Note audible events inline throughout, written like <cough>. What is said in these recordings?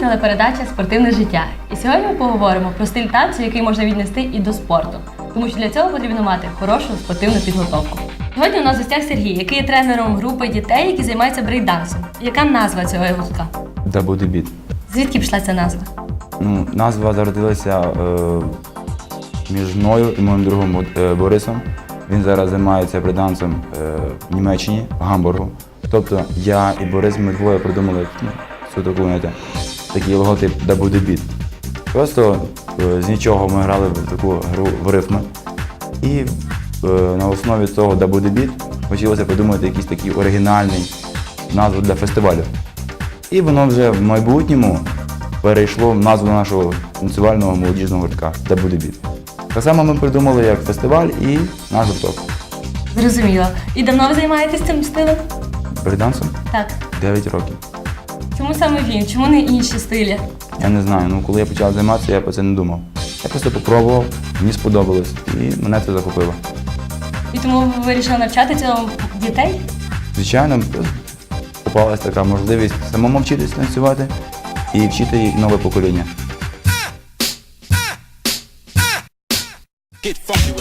Телепередача Спортивне життя. І сьогодні ми поговоримо про стиль танцю, який можна віднести і до спорту. Тому що для цього потрібно мати хорошу спортивну підготовку. Сьогодні у нас гостях Сергій, який є тренером групи дітей, які займаються брейкдансом. Яка назва цього гуртка? Debit. Звідки пішла ця назва? Ну, назва зародилася е, між мною і моїм другом е, Борисом. Він зараз займається брейдансом е, в Німеччині, в Гамбургу. Тобто я і Борис, ми двоє придумали ну, цю таку, знаєте, такий логотип Debit. Просто е, з нічого ми грали в таку гру в рифми. І е, на основі цього Debit хотілося придумати якийсь такий оригінальний назву для фестивалю. І воно вже в майбутньому перейшло в назву нашого танцювального молодіжного гуртка «Дебудебіт». Так само ми придумали як фестиваль і наш гурток. Зрозуміло. І давно ви займаєтесь цим стилем? Брейдансом Так. 9 років. Чому саме він? Чому не інші стилі? Я не знаю, ну коли я почав займатися, я про це не думав. Я просто попробував, мені сподобалось і мене це захопило. І тому ви вирішили навчати цього дітей? Звичайно, попалася така можливість самому вчитися танцювати і вчити нове покоління. Get funky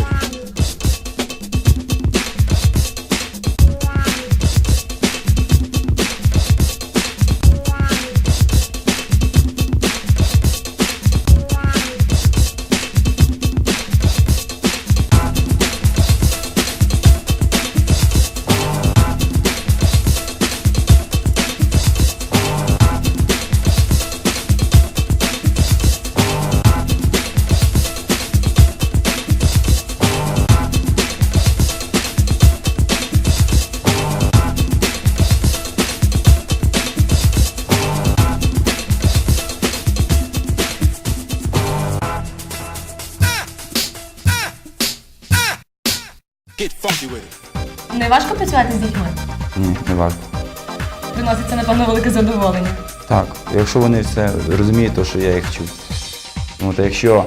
Не працювати з дітьми? Ні, не важко. Приносить це, напевно, велике задоволення. Так, якщо вони все розуміють, то що я їх вчу. От, а якщо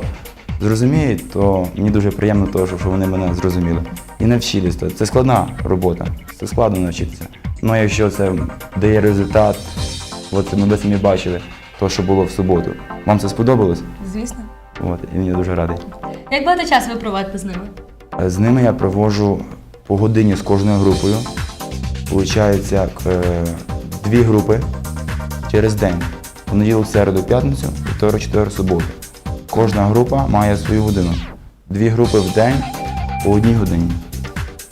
зрозуміють, то мені дуже приємно, того, що вони мене зрозуміли. І навчились. То Це складна робота, це складно навчитися. Ну якщо це дає результат, от ми ви самі бачили, то, що було в суботу. Вам це сподобалось? Звісно. От, і я дуже радий. Як багато часу ви проводите з ними? З ними я проводжу по годині з кожною групою. Получається е, дві групи через день. Понеділок, середу, п'ятницю, вівторок, четвер, суботу. Кожна група має свою годину. Дві групи в день по одній годині.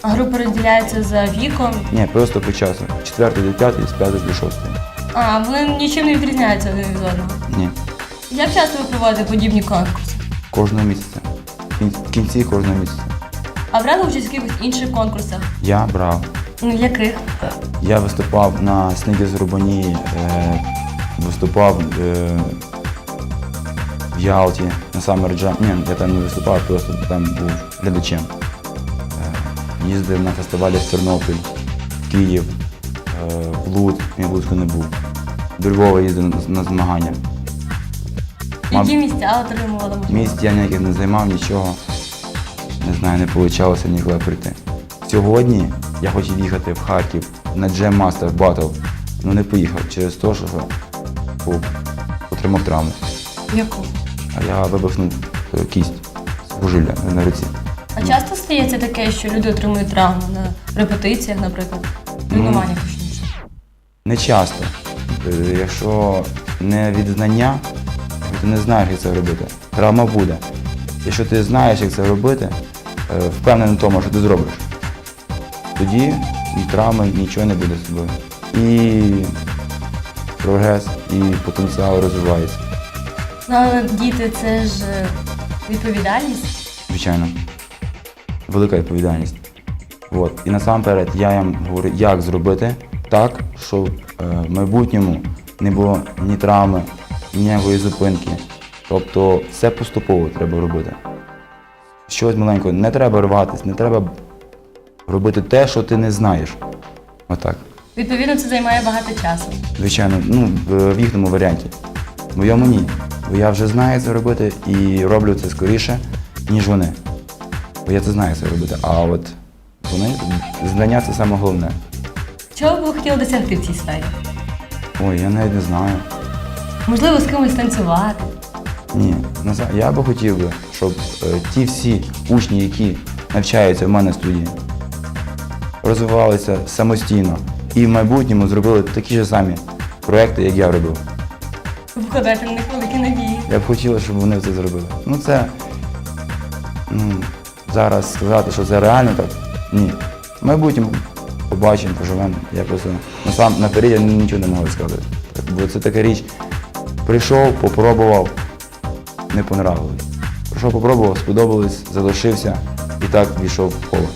А групи розділяються за віком. Ні, просто по часу. З четвертої до п'ятої, з п'ятої до шостої. А, вони нічим не відрізняються один від одного. Ні. Як часто ви проводите подібні конкурси? Кожного місяця. В кінці кожного місяця. А брали участь в якихось інших конкурсах? Я брав. Ну, яких? Я виступав на Снігіз Рубані, е, виступав е, в Ялті на Summer Jam. Ні, я там не виступав, просто там був глядачем. Е, їздив на фестивалі в Тернопіль, в Київ, е, в Луд, я в Луцьку не був. До Львова їздив на, на змагання. Які місця отримували? Місць я ніяких не займав, нічого. Не знаю, не вийшло нікуди прийти. Сьогодні я хотів їхати в Харків на Jam Master Battle, але не поїхав через те, що отримав травму. Яку? А я вибухнув е, кість сухожилля на руці. А часто стається таке, що люди отримують травму на репетиціях, наприклад, тренуваннях точніше. Не часто. Е, Якщо не від знання, то ти не знаєш, як це робити. Травма буде. Якщо ти знаєш, як це робити, впевнений в тому, що ти зробиш, тоді і травми нічого не буде з тобою. І прогрес, і потенціал розвивається. Ну, але діти це ж е, відповідальність. Звичайно. Велика відповідальність. От. І насамперед я їм говорю, як зробити так, щоб е, в майбутньому не було ні травми, ніякої зупинки. Тобто все поступово треба робити. Щось маленького, не треба рватися, не треба робити те, що ти не знаєш. Отак. Відповідно, це займає багато часу. Звичайно, ну, в їхньому варіанті. В моєму ні. Бо я вже знаю, це робити і роблю це скоріше, ніж вони. Бо я це знаю, це робити. А от вони, знання це саме головне. Чого б ви хотіли досягти в цій сфері? Ой, я навіть не знаю. Можливо, з кимось танцювати. Ні, я би хотів би, щоб е, ті всі учні, які навчаються в мене в студії, розвивалися самостійно і в майбутньому зробили такі ж самі проекти, як я робив. Ви вкладаєте них великі надії. Я б хотів, щоб вони це зробили. Ну це ну, зараз сказати, що це реально так. Ні. В майбутньому побачимо, поживемо. Я просто на сам наперед я нічого не можу сказати. Бо це така річ. Прийшов, попробував, не понравилось. Прийшов, попробував, сподобалось, залишився і так війшов в коло.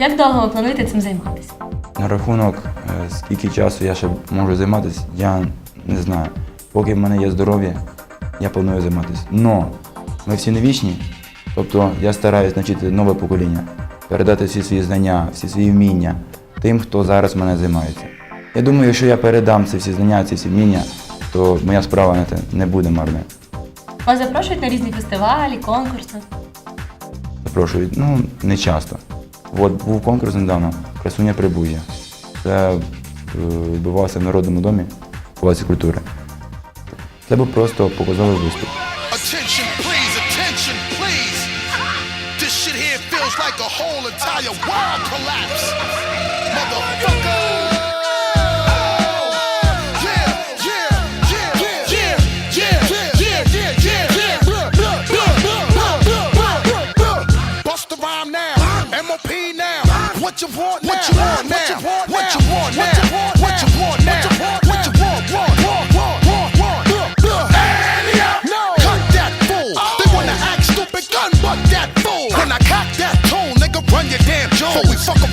Як довго ви плануєте цим займатися? На рахунок, е, скільки часу я ще можу займатися, я не знаю. Поки в мене є здоров'я, я планую займатися. Но ми всі не вічні, тобто я стараюсь навчити нове покоління, передати всі свої знання, всі свої вміння тим, хто зараз мене займається. Я думаю, якщо я передам ці всі знання, ці всі вміння, то моя справа на те не буде марною. Вас запрошують на різні фестивалі, конкурси. Запрошують, ну, не часто. От був конкурс недавно Красуня прибує. Це е, відбувався в Народному домі Палаці культури. Це був просто показовий виступ. This shit here feels like a whole entire world collapse.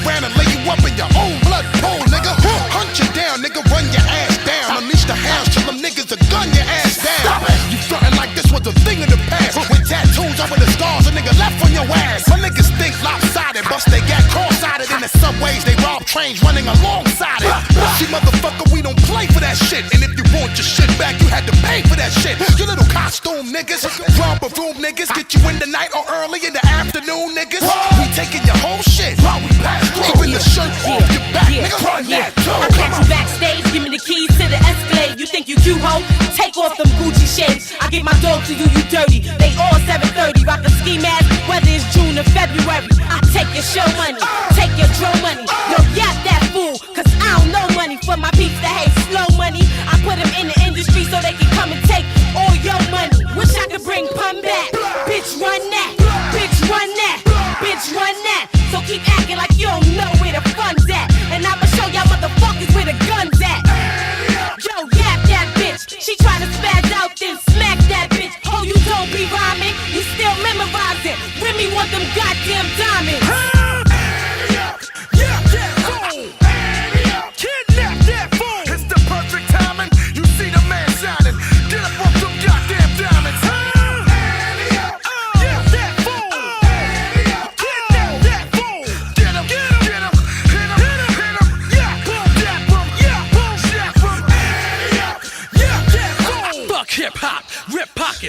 Around and lay you up in your own blood pool, nigga. Hunt you down, nigga, run your ass down. Unleash the hounds till them niggas are gun your ass down. Stop it. You frontin' like this was a thing in the past. With tattoos over the scars, a nigga left on your ass. My niggas think lopsided, bust they got cross-sided in the subways. They rob trains running alongside it. See, motherfucker, we don't play for that shit. And if you want your shit back, you had to pay for that shit. You little costume niggas, romper room niggas, get you in the night or early in the afternoon niggas. We taking your whole shit while we pass through. Even the shirt off your back, nigga, run that too. I catch you backstage, give me the keys to the Escalade. You think you cute, ho? Take off them Gucci shades. I give my dog to you, you dirty. They all 730, rock a ski mask, whether it's June or February. I take your show money, take your dro money. Yo, yap that fool, cause I don't know money for my peeps that hate slow money. I put them in the industry so they can come and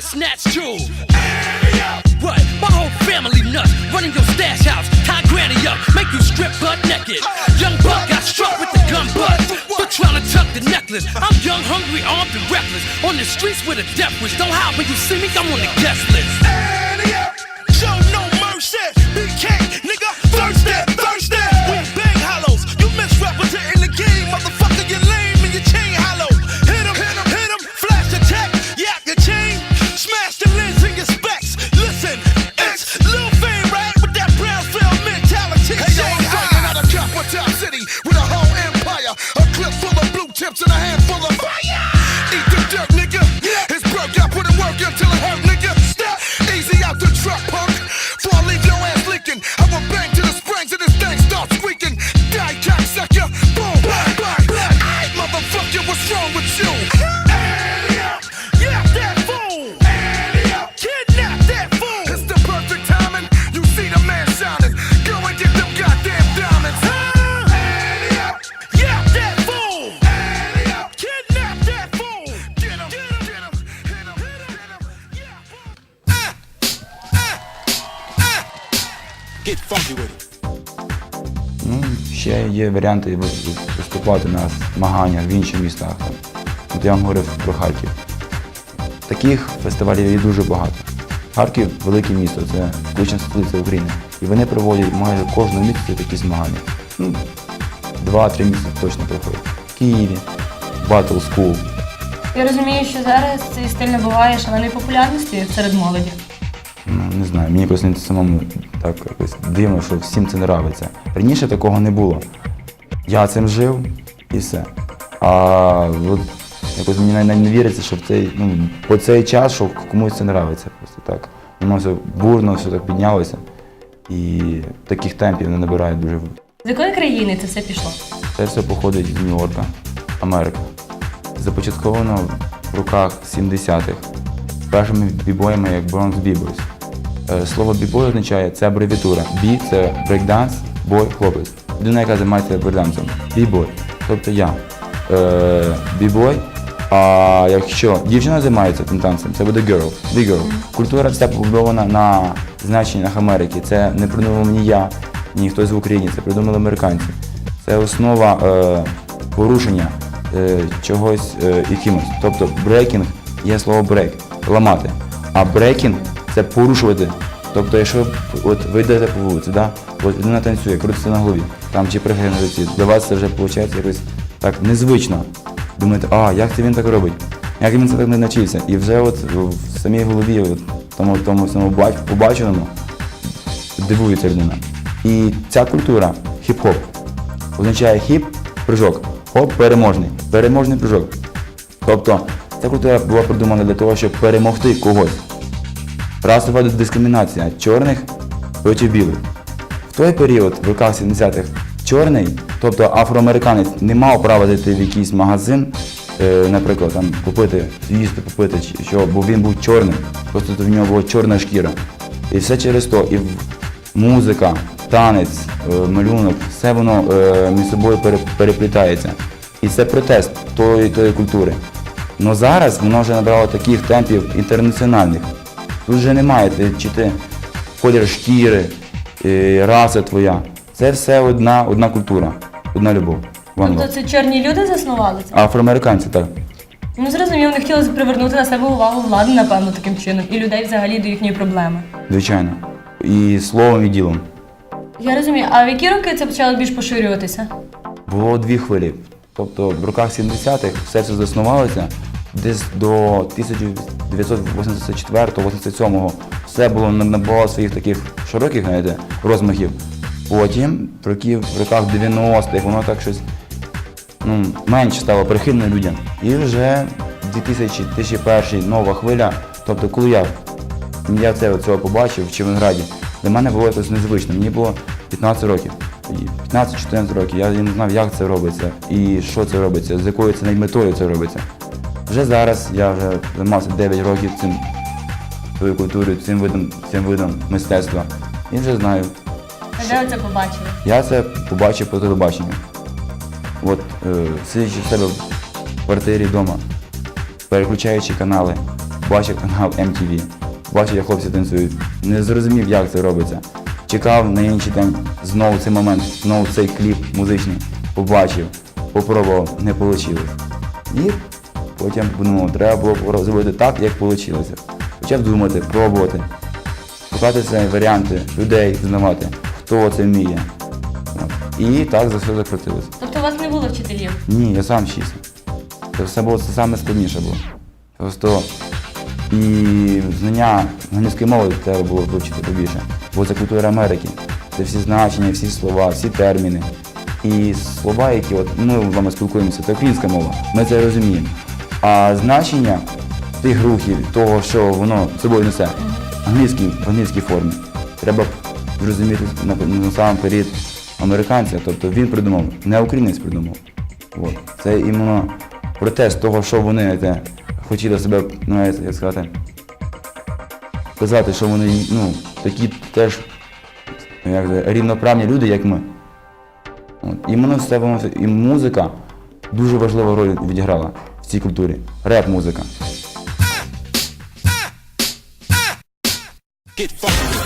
snatch jewels. What? My whole family nuts. running your stash house, tie granny up, make you strip butt naked. Young buck got struck with the gun butt for trying to tuck the necklace. I'm young, hungry, armed, and reckless. On the streets with a death wish. Don't hide when you see me, I'm on the guest list. Є варіанти ви- виступати на змаганнях в інших містах. От я вам говорив про Харків. Таких фестивалів є дуже багато. Харків велике місто, це колишня столиця України. І вони проводять майже кожного місяця такі змагання. Ну, два-три місяці точно проходять. В Києві, Battle School. Я розумію, що зараз цей стиль набуває шаленої популярності серед молоді. Ну, не знаю, мені просто самому так якось дивно, що всім це нравиться. Раніше такого не було. Я цим жив і все. А от якось мені навіть не віриться, що в цей, ну, по цей час, що комусь це нравиться. Просто так. Воно все бурно, все так піднялося. І таких темпів не набирає дуже. З якої країни це все пішло? Це все походить з Нью-Йорка, Америка. Започатковано в руках 70-х першими бібоями як Bronx Beboys. Е, Слово бібой означає це абревіатура. Бі це брейкданс, бой хлопець. Людина, яка займається брейкдансом. Бібой. Тобто я. Е, бібой. А якщо дівчина займається тим танцем, це буде girl, big girl. Культура вся побудована на значеннях Америки. Це не придумав ні я, ні хтось в Україні, це придумали американці. Це основа е, порушення е, чогось е, якимось. Тобто брейкінг є слово брейк, ламати. А брейкінг це порушувати. Тобто, якщо от ви йдете по вулиці, да? от людина танцює, крутиться на голові, там чи пригає на руці, для вас це вже виходить якось так незвично. Думаєте, а як це він так робить? Як він це так не навчився? І вже от в самій голові, от, тому, тому всьому побаченому, дивується людина. І ця культура, хіп-хоп, означає хіп прыжок, хоп переможний, переможний прыжок. Тобто ця культура була придумана для того, щоб перемогти когось. Расова дискримінація чорних проти білих. В той період, в роках 70-х, чорний, тобто афроамериканець, не мав права зайти в якийсь магазин, е, наприклад, там купити, їсти, попити, що, бо він був чорним, просто в нього була чорна шкіра. І все через то, і музика, танець, е, малюнок, все воно е, між собою переплітається. І це протест тої, тої культури. Но зараз воно вже набрало таких темпів інтернаціональних. Тут вже немає, ти, чи ти колір шкіри, е, раса твоя. Це все одна, одна культура, одна любов. One Тобто love. це чорні люди заснували це? Афроамериканці так. Ну зрозуміло, вони хотіли привернути на себе увагу влади, напевно, таким чином, і людей взагалі до їхньої проблеми. Звичайно. І словом, і ділом. Я розумію, а в які роки це почало більш поширюватися? Було дві хвилі. Тобто в роках 70-х все це заснувалося. Десь до 1984-87 все було набувало своїх таких широких знаєте, розмахів. Потім в роках 90-х воно так щось ну, менше стало прихильне людям. І вже 2000, 2001 нова хвиля. Тобто, коли я, я це оцього побачив в Червонграді, для мене було якось незвично. Мені було 15 років. 15-14 років. Я не знав, як це робиться і що це робиться, з якою це метою це робиться. Вже зараз я вже займався 9 років цим тою культурою, цим видом, цим видом мистецтва. І вже знаю, А де ви це побачили? я це побачив по телебаченню. От е, сидячи в себе в квартирі вдома, переключаючи канали, бачив канал MTV, бачив, як хлопці танцюють. Не зрозумів, як це робиться. чекав на інший день знову цей момент, знову цей кліп музичний, побачив, попробував, не вийшло. І потім ну, треба було зробити так, як вийшло. Почав думати, пробувати, шукати це варіанти, людей знавати, хто це вміє. І так за все закрутилося. Тобто у вас не було вчителів? Ні, я сам вчився. Це все було це саме складніше було. Просто і знання англійської мови треба було вивчити побільше. Бо це культура Америки. Це всі значення, всі слова, всі терміни. І слова, які от ми з вами спілкуємося, це українська мова, ми це розуміємо. А значення тих рухів, того, що воно собою несе, в англійській формі, треба зрозуміти на- насамперед американця. Тобто він придумав, не українець придумав. От. Це іменно протест того, що вони знаєте, хотіли себе, ну, як сказати, казати, що вони ну, такі теж як, це, рівноправні люди, як ми. От. І воно все- і музика дуже важливу роль відіграла цій культурі. Реп-музика. Get funky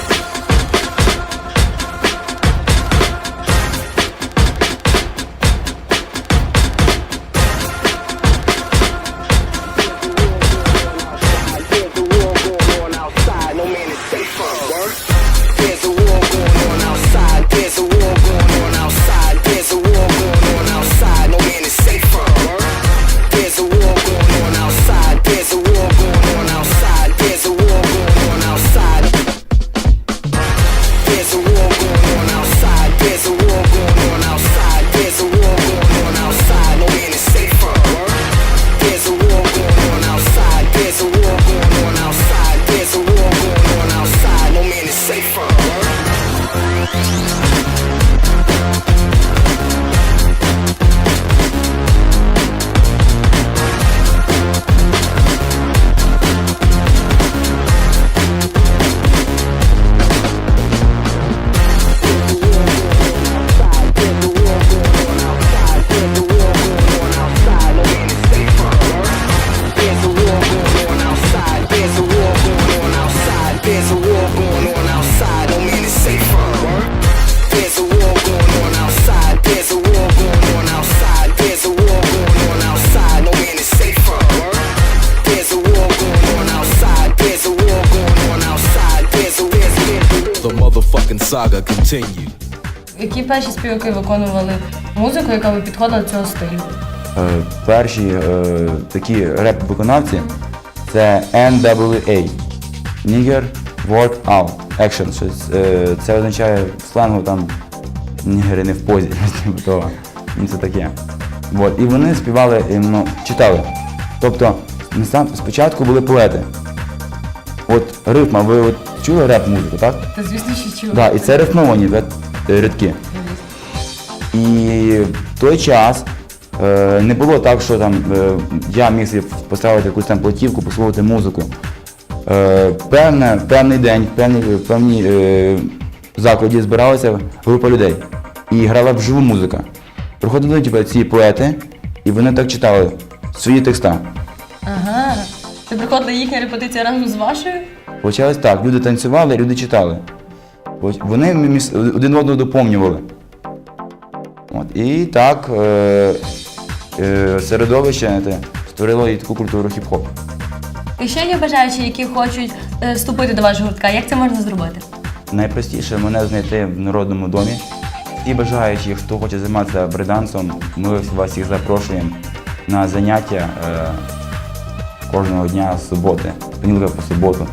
saga. Які перші співаки виконували музику, яка би підходила до цього стилю? Е, перші е, такі реп-виконавці це NWA. Nigger Word Out Action. Щось, е, це означає в сленгу там нігери не в позі. <laughs> типу того. Ну, це таке. От. І вони співали, іменно, читали. Тобто сам- спочатку були поети. От рифма, ви от чули реп-музику, так? Та звісно, що чули. Да, і це рифмовані е, рядки. І в той час е, не було так, що там е, я міг собі поставити якусь там платівку, послухати музику. Е, певне, певний день, в певній, е, закладі збиралася група людей і грала вживу музика. Приходили типу, ці поети, і вони так читали свої текста. Ага. Це приходила їхня репетиція разом з вашою? Получалось так, люди танцювали, люди читали. Вони один одного доповнювали. От. І так е, е, середовище знаєте, створило і таку культуру хіп-хоп. І ще є бажаючі, які хочуть е, вступити до вашого гуртка. Як це можна зробити? Найпростіше мене знайти в народному домі. Всі бажаючі, хто хоче займатися брейдансом, ми вас всіх запрошуємо на заняття е, кожного дня з суботи, понеділка по суботу,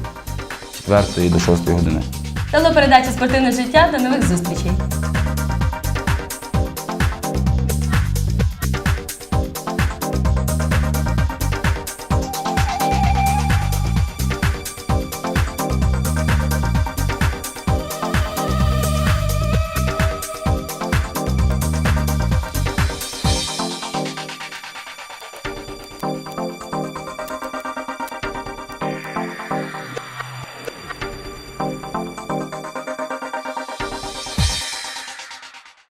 4 до 6 години. Телепередача спортивне життя. До нових зустрічей.